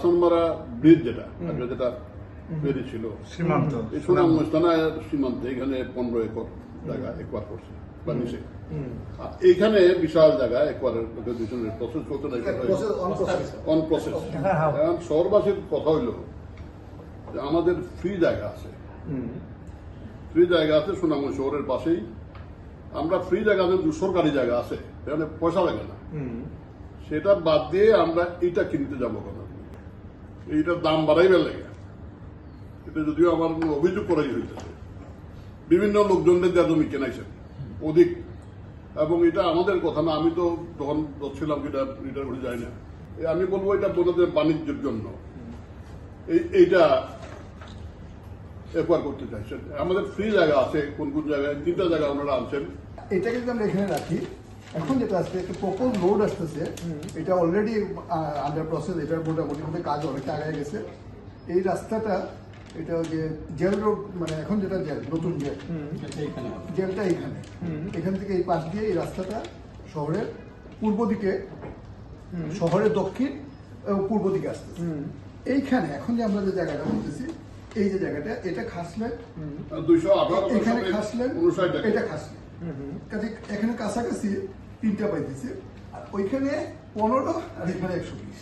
হাসানমারা bridge যেটা আগে যেটা বেরিয়েছিল সীমান্ত। সুনামগঞ্জ সীমান্তে এখানে পনেরো একর জায়গা একবার করছে বা নিচে। এইখানে বিশাল জায়গা একবারের দুজনের প্রসেস করতে অন প্রসেস এখন শহরবাসীর কথা হইল যে আমাদের ফ্রি জায়গা আছে। ফ্রি জায়গা আছে সুনামগঞ্জ শহরের পাশেই। আমরা ফ্রি জায়গা আছে সরকারি জায়গা আছে সেখানে পয়সা লাগে না। সেটা বাদ দিয়ে আমরা এটা কিনতে যাব কেন? এইটার দাম বাড়াইবে লাগে। এটা যদিও আমার অভিযোগ করাই হইতেছে। বিভিন্ন লোকজনদের যা জমি কেনাইছেন অধিক। এবং এটা আমাদের কথা না, আমি তো তখন ছিলাম এটা এটা করে যাই না। আমি বলব এটা বোনদের বাণিজ্যের জন্য। এই, এইটা একবার করতে চাইছেন। আমাদের ফ্রি জায়গা আছে, কোন কোন জায়গায়, তিনটা জায়গা ওনারা আনছেন। এটাকে যদি আমরা এখানে রাখি এখন যেটা আসছে একটা প্রপোজ রোড আসতেছে এটা অলরেডি আন্ডার প্রসেস এটার মোটামুটি কাজ অনেকটা আগে গেছে। এই রাস্তাটা এটা যে জেল রোড মানে এখন যেটা জেল নতুন জেল। জেলটা এইখানে এখান থেকে এই পাশ দিয়ে এই রাস্তাটা শহরের পূর্ব দিকে শহরের দক্ষিণ এবং পূর্ব দিকে আসতেছে। এইখানে এখন যে আমরা যে জায়গাটা বলতেছি এই যে জায়গাটা এটা খাসলে দুইশো আঠারো এখানে খাসলেন এটা খাসলেন কাজে এখানে কাছাকাছি তিনটা পাইতেছে আর ওইখানে পনেরো আর এখানে একশো বিশ।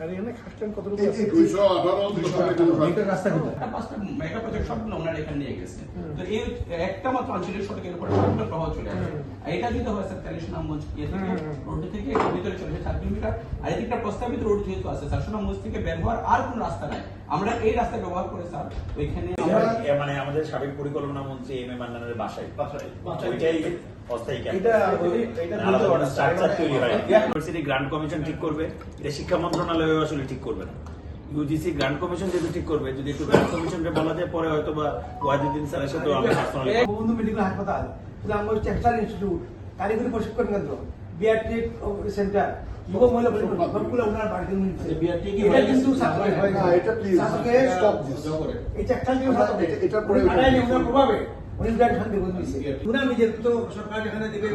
আর এখানে আছে? রাস্তা একটা পাঁচটা মেগা প্রজেক্ট সবগুলো ওনারা এখানে নিয়ে গেছে। তো এই একটা মাত্র আঞ্চলিক সড়কের উপর সবগুলো প্রভাব চলে আসে। এটা যদি হয় স্যার তাহলে সুনামগঞ্জ ইয়ে থেকে রোড থেকে ভিতরে চলে সাত কিলোমিটার। আর এদিকটা প্রস্তাবিত রোড যেহেতু আছে স্যার সুনামগঞ্জ থেকে বের হওয়ার আর কোনো রাস্তা নাই। আমরা এই রাস্তা ব্যবহার করে স্যার ওইখানে মানে আমাদের সাবেক পরিকল্পনা মন্ত্রী এম এ মান্নানের বাসায়। ওইটাই অস্থায়ী ক্যাম্প এটা এটা আলাদা দ্রুত কোনো অর্ডার। structure তৈরি হয়। Yeah. ইউনিভার্সিটি গ্রান্ট কমিশন ঠিক করবে। এটা শিক্ষা মন্ত্রণালয় আসলে ঠিক করবে না ইউজিসি গ্রান্ট কমিশন যেহেতু ঠিক করবে যদি একটু গ্রান্ট কমিশনকে বলা যায় পরে হয়তো বা ওয়াহিদুদ্দিন স্যারের সাথে আমি পার্সোনালি বঙ্গবন্ধু মেডিকেল হাসপাতাল সুনামগঞ্জ টেক্সটাইল ইনস্টিটিউট কারিগরি প্রশিক্ষণ কেন্দ্র বিআরটি সেন্টার যুব মহিলা প্রশিক্ষণ সবগুলো ওনার বাড়িতে কি এটা? কিন্তু এটা ছাত্রকে this. এই টেক্সটাইল কিন্তু আমরা ছাত্রকে- এটা- পরে উনি প্রভাবে উনি গ্রান্ট ফান্ড দিয়ে নিজের তো সরকার এখানে দেবে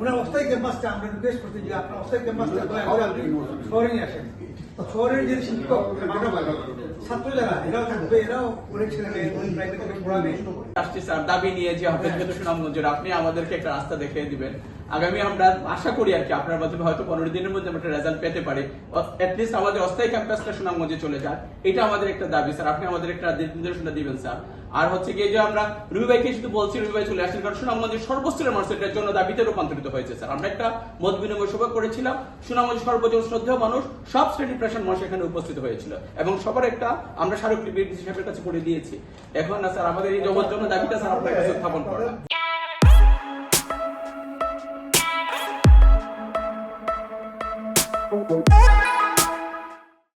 উনার অস্থায়ী ক্যাম্পাসটা আমরা রিকোয়েস্ট করতে যে আপনার অস্থায়ী ক্যাম্পাসটা দয়া করে আপনি শহরে নিয়ে আসেন। শহরের যে শিক্ষক ছাত্র যারা এরাও থাকবে এরাও অনেক ছেলে মেয়ে প্রাইভেট পড়াবে। আসছি স্যার দাবি নিয়ে যে আপনার সুনামগঞ্জের আপনি আমাদেরকে একটা রাস্তা দেখিয়ে দিবেন। আগামী আমরা আশা করি আর কি আপনার মাধ্যমে হয়তো পনেরো দিনের মধ্যে আমরা রেজাল্ট পেতে পারি। অ্যাটলিস্ট আমাদের অস্থায়ী ক্যাম্পাসটা সুনামগঞ্জে চলে যায় এটা আমাদের একটা দাবি স্যার আপনি আমাদের একটা নির্দেশনা দিবেন স্যার আর হচ্ছে গিয়ে যে আমরা রুবি শুধু বলছি, রুবি চলে আসছেন, কারণ সুনামগঞ্জের সর্বস্তরের মানুষ এটার জন্য দাবিতে রূপান্তরিত হয়েছে স্যার আমরা একটা মত বিনিময় সভা করেছিলাম। সুনামগঞ্জ সর্বজন শ্রদ্ধেয় মানুষ, সব শ্রেণি পেশার মানুষ এখানে উপস্থিত হয়েছিল। এবং সবার একটা আমরা স্মারকলিপি সাহেবের কাছে করে দিয়েছি। এখন না স্যার আমাদের এই জগৎ জন্য দাবিটা স্যার আপনার কাছে উত্থাপন করা। Música